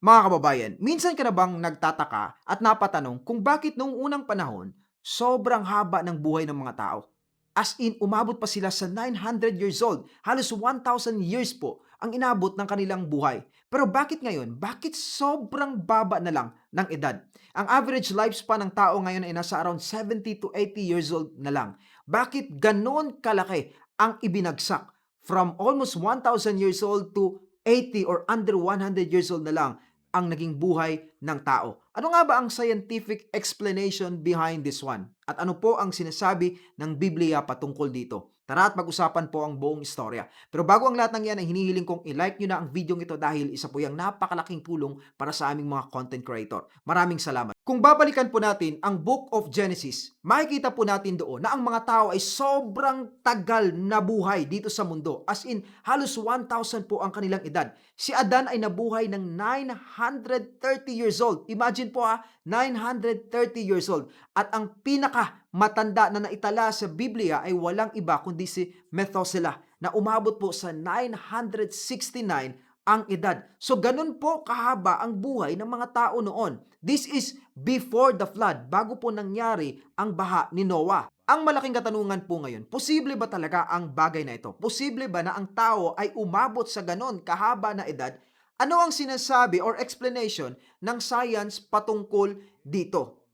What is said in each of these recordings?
Mga kababayan, minsan ka na bang nagtataka at napatanong kung bakit noong unang panahon, sobrang haba ng buhay ng mga tao? As in, umabot pa sila sa 900 years old. Halos 1,000 years po ang inabot ng kanilang buhay. Pero bakit ngayon? Bakit sobrang baba na lang ng edad? Ang average lifespan ng tao ngayon ay nasa around 70 to 80 years old na lang. Bakit ganon kalaki ang ibinagsak from almost 1,000 years old to 80 or under 100 years old na lang ang naging buhay ng tao. Ano nga ba ang scientific explanation behind this one? At ano po ang sinasabi ng Biblia patungkol dito? Tara at pag-usapan po ang buong istorya. Pero bago ang lahat ng yan, ay hinihiling kong i-like nyo na ang video ito dahil isa po yung napakalaking tulong para sa aming mga content creator. Maraming salamat. Kung babalikan po natin ang Book of Genesis, makikita po natin doon na ang mga tao ay sobrang tagal na buhay dito sa mundo. As in, halos 1,000 po ang kanilang edad. Si Adan ay nabuhay ng 930 years old. Imagine po ha, 930 years old. At ang pinaka matanda na naitala sa Biblia ay walang iba kundi si Methuselah na umabot po sa 969 ang edad. So ganun po kahaba ang buhay ng mga tao noon. This is before the flood, bago po nangyari ang baha ni Noah. Ang malaking katanungan po ngayon, posible ba talaga ang bagay na ito? Posible ba na ang tao ay umabot sa ganon kahaba na edad? Ano ang sinasabi or explanation ng science patungkol dito?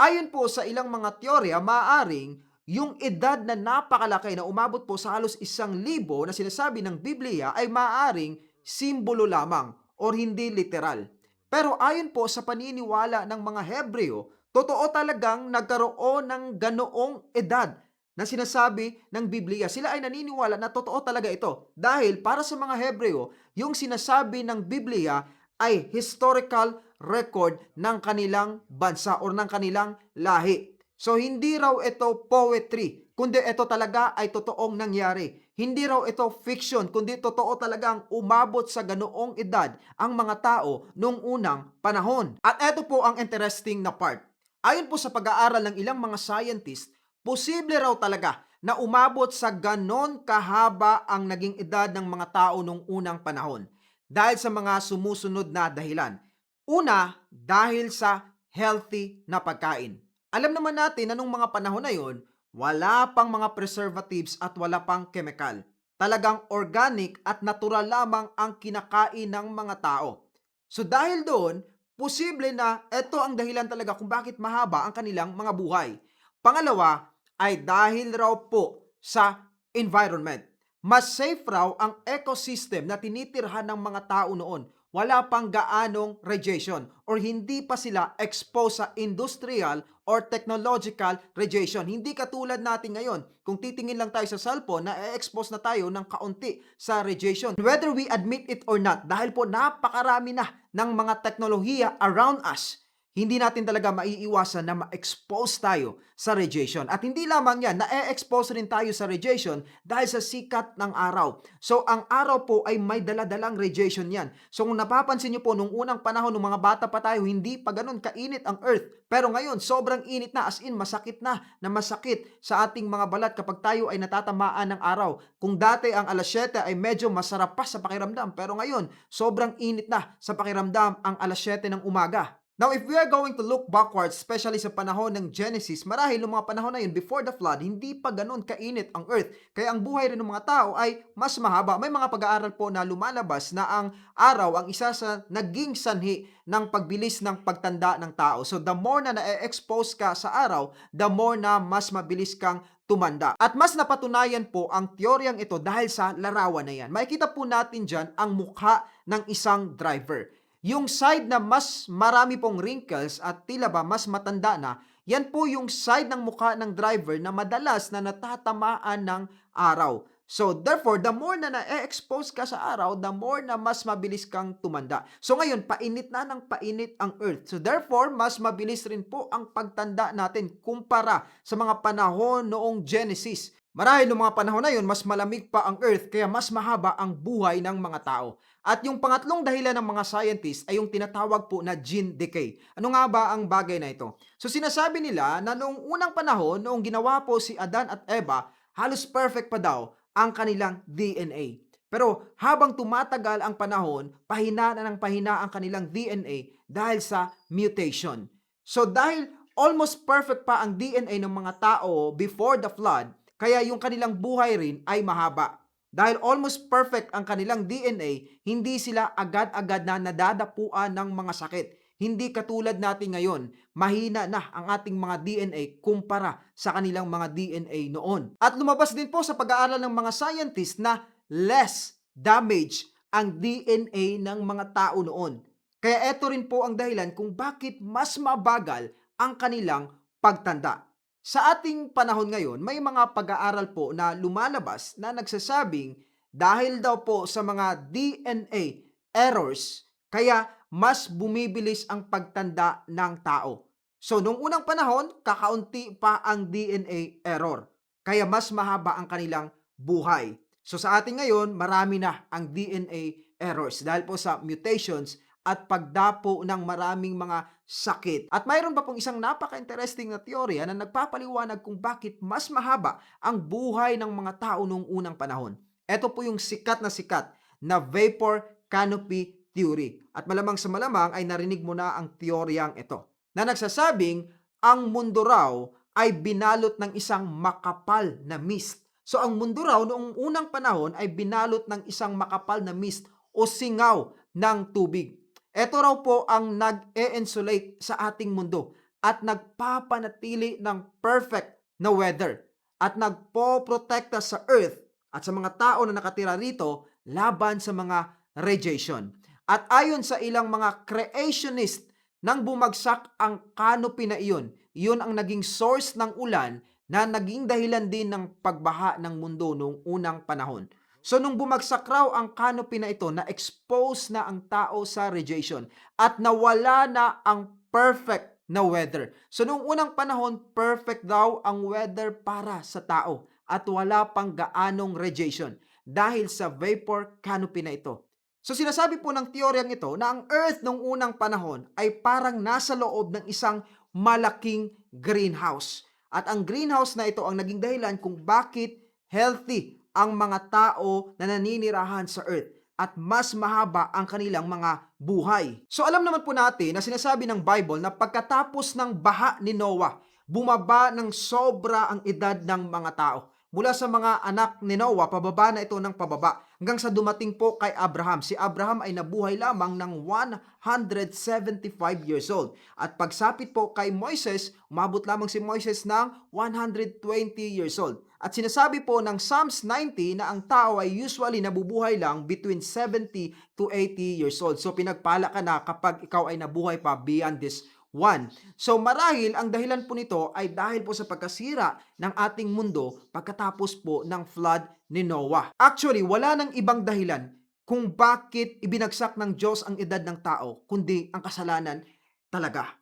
Ayon po sa ilang mga teorya, maaring yung edad na napakalaki na umabot po sa halos isang libo na sinasabi ng Biblia ay maaring simbolo lamang or hindi literal. Pero ayon po sa paniniwala ng mga Hebreo, totoo talagang nagkaroon ng ganoong edad na sinasabi ng Biblia. Sila ay naniniwala na totoo talaga ito. Dahil para sa mga Hebreo, yung sinasabi ng Biblia ay historical record ng kanilang bansa or ng kanilang lahi. So hindi raw ito poetry, kundi ito talaga ay totoong nangyari. Hindi raw ito fiction, kundi totoo talagang umabot sa ganoong edad ang mga tao noong unang panahon. At ito po ang interesting na part. Ayon po sa pag-aaral ng ilang mga scientist, posible raw talaga na umabot sa ganon kahaba ang naging edad ng mga tao noong unang panahon dahil sa mga sumusunod na dahilan. Una, dahil sa healthy na pagkain. Alam naman natin na nung mga panahon na yon, wala pang mga preservatives at wala pang chemical. Talagang organic at natural lamang ang kinakain ng mga tao. So dahil doon, posible na ito ang dahilan talaga kung bakit mahaba ang kanilang mga buhay. Pangalawa ay dahil raw po sa environment. Mas safe raw ang ecosystem na tinitirhan ng mga tao noon. Wala pang gaanong radiation or hindi pa sila exposed sa industrial or technological radiation. Hindi katulad natin ngayon. Kung titingin lang tayo sa cellphone, na-expose na tayo ng kaunti sa radiation. Whether we admit it or not, dahil po napakarami na ng mga teknolohiya around us, hindi natin talaga maiiwasan na ma-expose tayo sa radiation. At hindi lamang yan, na-expose rin tayo sa radiation dahil sa sikat ng araw. So, ang araw po ay may daladalang radiation yan. So, kung napapansin nyo po, nung unang panahon, nung mga bata pa tayo, hindi pa ganun kainit ang Earth. Pero ngayon, sobrang init na, as in, masakit na, na masakit sa ating mga balat kapag tayo ay natatamaan ng araw. Kung dati ang alas 7 ay medyo masarap pa sa pakiramdam, pero ngayon, sobrang init na sa pakiramdam ang alas 7 ng umaga. Now, if we are going to look backwards, especially sa panahon ng Genesis, marahil noong mga panahon na yun, before the flood, hindi pa ganun kainit ang earth. Kaya ang buhay rin ng mga tao ay mas mahaba. May mga pag-aaral po na lumalabas na ang araw ang isa sa naging sanhi ng pagbilis ng pagtanda ng tao. So, the more na na-expose ka sa araw, the more na mas mabilis kang tumanda. At mas napatunayan po ang teoryang ito dahil sa larawan na yan. Makikita po natin dyan ang mukha ng isang driver. Yung side na mas marami pong wrinkles at tila ba mas matanda na, yan po yung side ng mukha ng driver na madalas na natatamaan ng araw. So therefore, the more na na-expose ka sa araw, the more na mas mabilis kang tumanda. So ngayon, painit na ng painit ang earth. So therefore, mas mabilis rin po ang pagtanda natin kumpara sa mga panahon noong Genesis. Marahil noong mga panahon na yun, mas malamig pa ang earth kaya mas mahaba ang buhay ng mga tao. At yung pangatlong dahilan ng mga scientists ay yung tinatawag po na gene decay. Ano nga ba ang bagay na ito? So sinasabi nila na noong unang panahon, noong ginawa po si Adan at Eva, halos perfect pa daw ang kanilang DNA. Pero habang tumatagal ang panahon, pahina na ng pahina ang kanilang DNA dahil sa mutation. So dahil almost perfect pa ang DNA ng mga tao before the flood, kaya yung kanilang buhay rin ay mahaba. Dahil almost perfect ang kanilang DNA, hindi sila agad-agad na nadadapuan ng mga sakit. Hindi katulad natin ngayon, mahina na ang ating mga DNA kumpara sa kanilang mga DNA noon. At lumabas din po sa pag-aaral ng mga scientists na less damage ang DNA ng mga tao noon. Kaya ito rin po ang dahilan kung bakit mas mabagal ang kanilang pagtanda. Sa ating panahon ngayon, may mga pag-aaral po na lumalabas na nagsasabing dahil daw po sa mga DNA errors, kaya mas bumibilis ang pagtanda ng tao. So, nung unang panahon, kakaunti pa ang DNA error. Kaya mas mahaba ang kanilang buhay. So, sa atin ngayon, marami na ang DNA errors dahil po sa mutations at pagdapo ng maraming mga sakit. At mayroon pa pong isang napaka-interesting na teorya na nagpapaliwanag kung bakit mas mahaba ang buhay ng mga tao noong unang panahon. Ito po yung sikat na sikat na vapor canopy theory. At malamang sa malamang ay narinig mo na ang teoryang ito na nagsasabing ang mundo raw ay binalot ng isang makapal na mist. So ang mundo raw noong unang panahon ay binalot ng isang makapal na mist o singaw ng tubig. Ito raw po ang nag-e-insulate sa ating mundo at nagpapanatili ng perfect na weather at nagpo-protekta sa earth at sa mga tao na nakatira rito laban sa mga radiation. At ayon sa ilang mga creationist nang bumagsak ang canopy na iyon, iyon ang naging source ng ulan na naging dahilan din ng pagbaha ng mundo noong unang panahon. So nung bumagsak raw ang canopy na ito, na-expose na ang tao sa radiation at nawala na ang perfect na weather. So nung unang panahon, perfect daw ang weather para sa tao at wala pang gaanong radiation dahil sa vapor canopy na ito. So sinasabi po ng teoryang ito na ang Earth nung unang panahon ay parang nasa loob ng isang malaking greenhouse. At ang greenhouse na ito ang naging dahilan kung bakit healthy ang mga tao na naninirahan sa earth at mas mahaba ang kanilang mga buhay. So alam naman po natin na sinasabi ng Bible na pagkatapos ng baha ni Noah, bumaba ng sobra ang edad ng mga tao. Mula sa mga anak ni Noah, pababa na ito ng pababa hanggang sa dumating po kay Abraham. Si Abraham ay nabuhay lamang ng 175 years old. At pagsapit po kay Moises, umabot lamang si Moises ng 120 years old. At sinasabi po ng Psalms 90 na ang tao ay usually nabubuhay lang between 70 to 80 years old. So pinagpala ka na kapag ikaw ay nabuhay pa beyond this one. So marahil ang dahilan po nito ay dahil po sa pagkasira ng ating mundo pagkatapos po ng flood ni Noah. Actually, wala nang ibang dahilan kung bakit ibinagsak ng Diyos ang edad ng tao, kundi ang kasalanan talaga.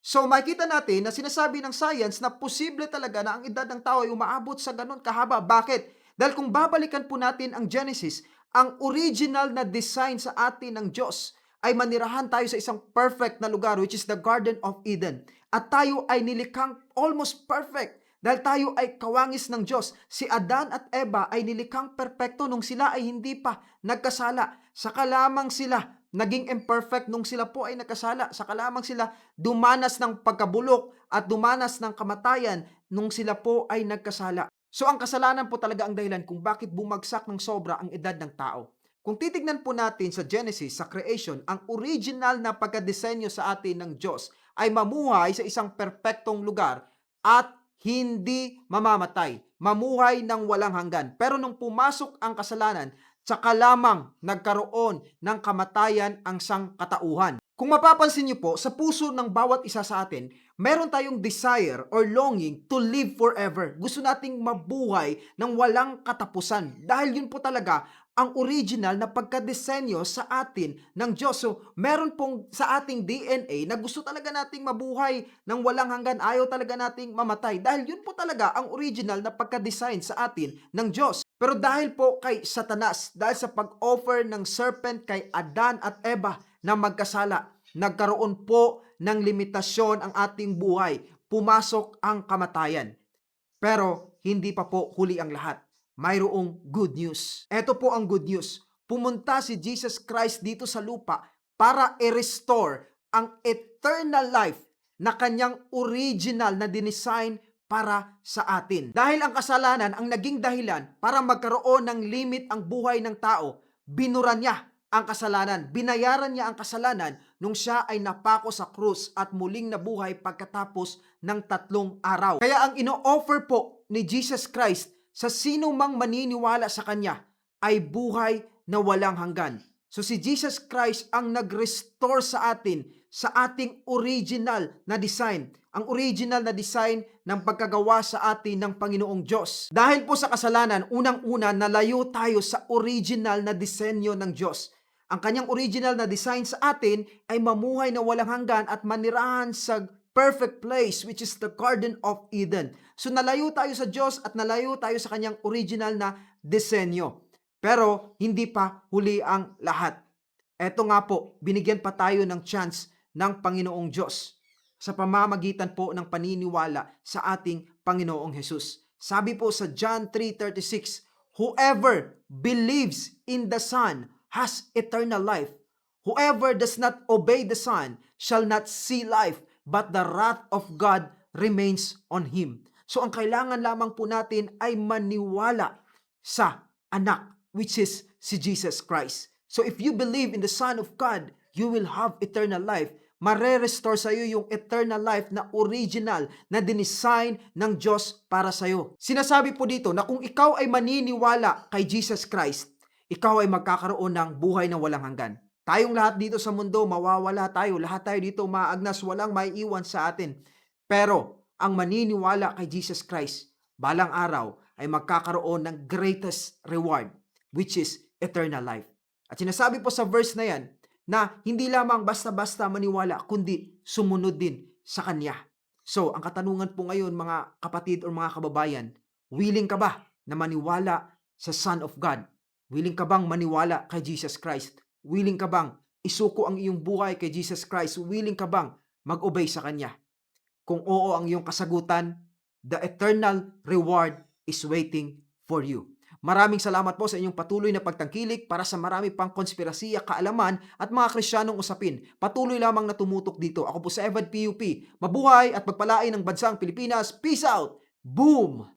So makita natin na sinasabi ng science na posible talaga na ang edad ng tao ay umaabot sa ganun kahaba. Bakit? Dahil kung babalikan po natin ang Genesis, ang original na design sa atin ng Diyos ay manirahan tayo sa isang perfect na lugar which is the Garden of Eden. At tayo ay nilikhang almost perfect dahil tayo ay kawangis ng Diyos. Si Adan at Eva ay nilikhang perpekto nung sila ay hindi pa nagkasala. Saka lamang sila naging imperfect nung sila po ay nagkasala. Saka lamang sila dumanas ng pagkabulok at dumanas ng kamatayan nung sila po ay nagkasala. So ang kasalanan po talaga ang dahilan kung bakit bumagsak ng sobra ang edad ng tao. Kung titignan po natin sa Genesis, sa creation, ang original na pagkadesenyo sa atin ng Diyos ay mamuhay sa isang perpektong lugar at hindi mamamatay. Mamuhay ng walang hanggan. Pero nung pumasok ang kasalanan, tsaka lamang nagkaroon ng kamatayan ang sangkatauhan. Kung mapapansin niyo po, sa puso ng bawat isa sa atin, meron tayong desire or longing to live forever. Gusto nating mabuhay ng walang katapusan. Dahil yun po talaga ang original na pagkadesenyo sa atin ng Diyos. So, meron pong sa ating DNA na gusto talaga nating mabuhay ng walang hanggan. Ayaw talaga nating mamatay. Dahil yun po talaga ang original na pagkadesign sa atin ng Diyos. Pero dahil po kay Satanas, dahil sa pag-offer ng serpent kay Adan at Eva na magkasala, nagkaroon po ng limitasyon ang ating buhay. Pumasok ang kamatayan. Pero hindi pa po huli ang lahat mayroong good news. Ito po ang good news. Pumunta si Jesus Christ dito sa lupa para i-restore ang eternal life na kanyang original na dinesign para sa atin. Dahil ang kasalanan ang naging dahilan para magkaroon ng limit ang buhay ng tao, binura niya ang kasalanan. Binayaran niya ang kasalanan nung siya ay napako sa krus at muling nabuhay pagkatapos ng tatlong araw. Kaya ang ino-offer po ni Jesus Christ sa sino mang maniniwala sa Kanya ay buhay na walang hanggan. So si Jesus Christ ang nag-restore sa atin sa ating original na design. Ang original na design ng pagkagawa sa atin ng Panginoong Diyos. Dahil po sa kasalanan, unang-una nalayo tayo sa original na disenyo ng Diyos. Ang kanyang original na design sa atin ay mamuhay na walang hanggan at manirahan sa perfect place which is the Garden of Eden. So nalayo tayo sa Diyos at nalayo tayo sa kanyang original na disenyo. Pero hindi pa huli ang lahat. Eto nga po, binigyan pa tayo ng chance ng Panginoong Diyos sa pamamagitan po ng paniniwala sa ating Panginoong Hesus. Sabi po sa John 3:36, Whoever believes in the Son has eternal life. Whoever does not obey the Son shall not see life, but the wrath of God remains on him. So ang kailangan lamang po natin ay maniwala sa anak which is si Jesus Christ. So if you believe in the Son of God, you will have eternal life. Mare-restore sa iyo yung eternal life na original na dinesign ng Diyos para sa iyo. Sinasabi po dito na kung ikaw ay maniniwala kay Jesus Christ, ikaw ay magkakaroon ng buhay na walang hanggan. Tayong lahat dito sa mundo, mawawala tayo. Lahat tayo dito maagnas, walang maiiwan sa atin. Pero, ang maniniwala kay Jesus Christ, balang araw ay magkakaroon ng greatest reward, which is eternal life. At sinasabi po sa verse na yan, na hindi lamang basta-basta maniwala, kundi sumunod din sa Kanya. So, ang katanungan po ngayon, mga kapatid o mga kababayan, willing ka ba na maniwala sa Son of God? Willing ka bang maniwala kay Jesus Christ? Willing ka bang isuko ang iyong buhay kay Jesus Christ? Willing ka bang mag-obey sa Kanya? Kung oo ang iyong kasagutan, the eternal reward is waiting for you. Maraming salamat po sa inyong patuloy na pagtangkilik para sa marami pang konspirasiya, kaalaman at mga Krisyanong usapin. Patuloy lamang na tumutok dito. Ako po sa Evad PUP. Mabuhay at pagpalain ng bansang Pilipinas. Peace out! Boom!